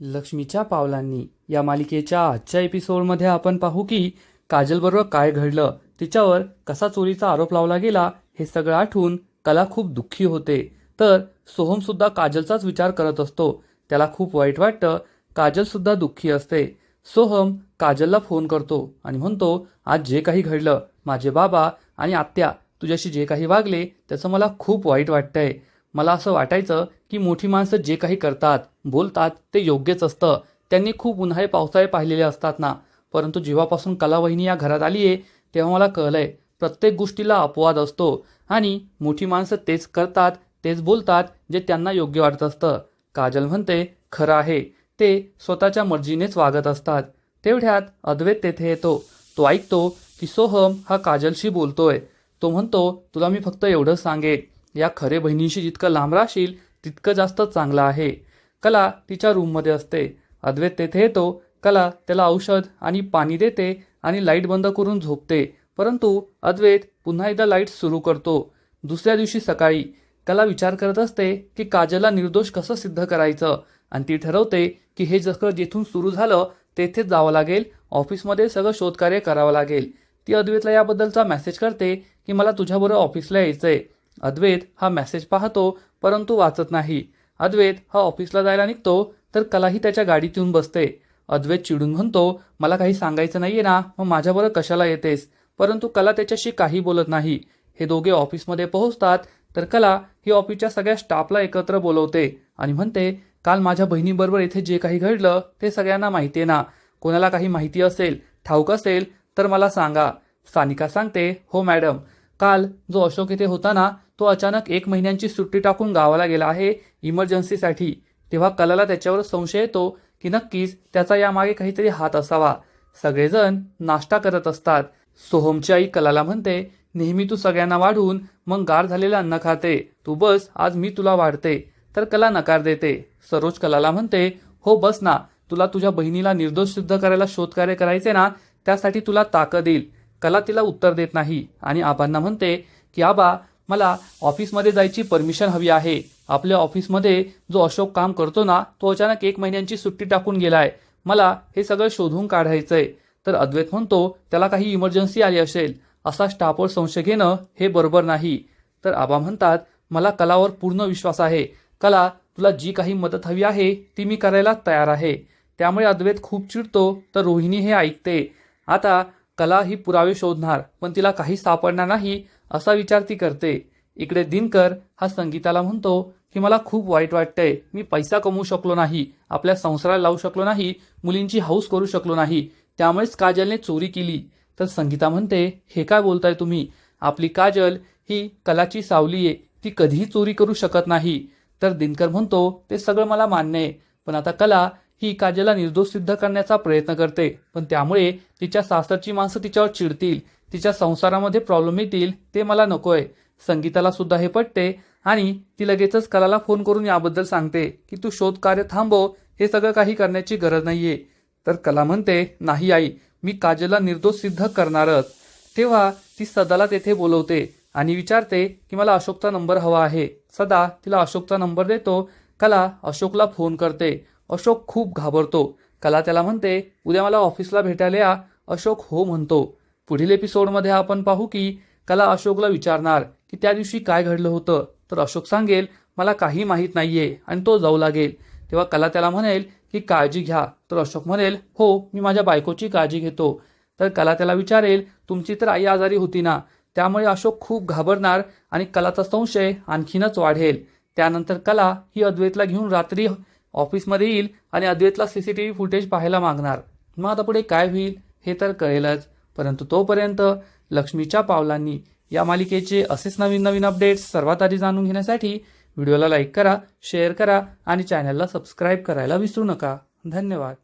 लक्ष्मीच्या पावलांनी. या मालिकेच्या आजच्या एपिसोडमध्ये आपण पाहू की काजलबरोबर काय घडलं तिच्यावर कसा चोरीचा आरोप लावला गेला हे सगळं आठवून कला खूप दुःखी होते. तर सोहम सुद्धा काजलचाच विचार करत असतो. त्याला खूप वाईट वाटतं काजल सुद्धा दुःखी असते. सोहम काजलला फोन करतो आणि म्हणतो आज जे काही घडलं माझे बाबा आणि आत्या तुझ्याशी जे काही वागले त्याचं मला खूप वाईट वाटतंय. मला असं वाटायचं की मोठी माणसं जे काही करतात बोलतात ते योग्यच असतं. त्यांनी खूप उन्हाळे पावसाळे पाहिलेले असतात ना. परंतु जेव्हापासून कलावहिनी या घरात आली आहे तेव्हा मला कळलंय प्रत्येक गोष्टीला अपवाद असतो. आणि मोठी माणसं तेच करतात तेच बोलतात जे त्यांना योग्य वाटत असतं. काजल म्हणते खरं आहे. ते स्वतःच्या मर्जीनेच वागत असतात. तेवढ्यात अद्वैत तेथे येतो. तो ऐकतो की सोहम हा काजलशी बोलतोय. तो म्हणतो तुला मी फक्त एवढंच सांगेन. या खरे बहिणीशी जितकं लांब राहशील तितकं जास्त चांगलं आहे. कला तिच्या रूममध्ये असते. अद्वैत तेथे येतो. कला त्याला औषध आणि पाणी देते आणि लाइट बंद करून झोपते. परंतु अद्वैत पुन्हा एकदा लाइट सुरू करतो. दुसऱ्या दिवशी सकाळी कला विचार करत असते की काजलला निर्दोष कसं सिद्ध करायचं आणि ती ठरवते की हे जसं जिथून सुरू झालं तेथेच जावं लागेल. ऑफिसमध्ये सगळं शोधकार्य करावं लागेल. ती अद्वैतला याबद्दलचा मेसेज करते की मला तुझ्याबरोबर ऑफिसला यायचंय. अद्वैत हा मेसेज पाहतो परंतु वाचत नाही. अद्वैत हा ऑफिसला जायला निघतो तर कलाही त्याच्या गाडीत येऊन बसते. अद्वैत चिडून म्हणतो मला काही सांगायचं नाहीये ना मग माझ्याबरोबर कशाला येतेस? परंतु कला त्याच्याशी काही बोलत नाही. हे दोघे ऑफिसमध्ये पोहोचतात तर कला ही ऑफिसच्या सगळ्या स्टाफला एकत्र बोलवते आणि म्हणते काल माझ्या बहिणीबरोबर इथे जे काही घडलं ते सगळ्यांना माहिती आहे ना. कोणाला काही माहिती असेल ठाऊक असेल तर मला सांगा. सानिका सांगते हो मॅडम काल जो अशोक इथे होता ना तो अचानक एक महिन्यांची सुट्टी टाकून गावाला गेला आहे इमर्जन्सीसाठी. तेव्हा कलाला त्याच्यावर संशय येतो की नक्कीच त्याचा यामागे काहीतरी हात असावा. सगळेजण नाश्ता करत असतात. सोहमची आई कलाला म्हणते नेहमी तू सगळ्यांना वाढून मग गार झालेलं अन्न खाते. तू बस आज मी तुला वाढते. तर कला नकार देते. सरोज कलाला म्हणते हो बस ना. तुला तुझ्या बहिणीला निर्दोष सिद्ध करायला शोधकार्य करायचे ना त्यासाठी तुला ताकद येईल. कला तिला उत्तर देत नाही आणि आबांना म्हणते की आबा मला ऑफिसमध्ये जायची परमिशन हवी आहे. आपल्या ऑफिसमध्ये जो अशोक काम करतो ना तो अचानक एक महिन्यांची सुट्टी टाकून गेलाय. मला हे सगळं शोधून काढायचंय. तर अद्वैत म्हणतो त्याला काही इमर्जन्सी आली असेल. असा स्टाफवर संशय घेणं हे बरोबर नाही. तर आबा म्हणतात मला कलावर पूर्ण विश्वास आहे. कला तुला जी काही मदत हवी आहे ती मी करायला तयार आहे. त्यामुळे अद्वैत खूप चिडतो तर रोहिणी हे ऐकते. आता कला ही पुरावे शोधणार पण तिला काही सापडणार नाही असा विचार ती करते. इकडे दिनकर हा संगीताला म्हणतो की मला खूप वाईट वाटतंय. मी पैसा कमवू शकलो नाही आपल्या संसाराला लावू शकलो नाही मुलींची हौस करू शकलो नाही. त्यामुळेच काजलने चोरी केली. तर संगीता म्हणते हे काय बोलताय तुम्ही? आपली काजल ही कलाची सावली आहे. ती कधीही चोरी करू शकत नाही. तर दिनकर म्हणतो ते सगळं मला मान्य आहे. पण आता कला ही काजलला निर्दोष सिद्ध करण्याचा प्रयत्न करते. पण त्यामुळे तिच्या सासरची माणसं तिच्यावर चिडतील तिच्या संसारामध्ये प्रॉब्लेम येतील ते मला नकोय. संगीताला सुद्धा हे पटते आणि ती लगेचच कलाला फोन करून याबद्दल सांगते की तू शोध कार्य थांबव हे सगळं काही करण्याची गरज नाहीये. तर कला म्हणते नाही आई मी काजलला निर्दोष सिद्ध करणारच. तेव्हा ती सदाला तेथे बोलवते आणि विचारते की मला अशोकचा नंबर हवा आहे. सदा तिला अशोकचा नंबर देतो कला अशोकला फोन करते. अशोक खूप घाबरतो. कला त्याला म्हणते उद्या मला ऑफिसला भेटायला या. अशोक हो म्हणतो. पुढील एपिसोडमध्ये आपण पाहू की कला अशोकला विचारणार की त्या दिवशी काय घडलं होतं. तर अशोक सांगेल मला काही माहीत नाहीये आणि तो जाऊ लागेल. तेव्हा कला त्याला म्हणेल की काळजी घ्या. तर अशोक म्हणेल हो मी माझ्या बायकोची काळजी घेतो. तर कला त्याला विचारेल तुमची तर आई आजारी होती ना. त्यामुळे अशोक खूप घाबरणार आणि कलाचा संशय आणखीनच वाढेल. त्यानंतर कला ही अद्वैतला घेऊन रात्री ऑफिसमध्ये येईल आणि अद्वैतला सीसीटीव्ही फुटेज पाहायला मागणार. मग आता पुढे काय होईल हे तर कळेलच. परंतु तोपर्यंत लक्ष्मीच्या पावलांनी या मालिकेचे असेच नवीन नवीन अपडेट्स सर्वात आधी जाणून घेण्यासाठी व्हिडिओला लाईक करा शेअर करा आणि चॅनलला सबस्क्राईब करायला विसरू नका. धन्यवाद.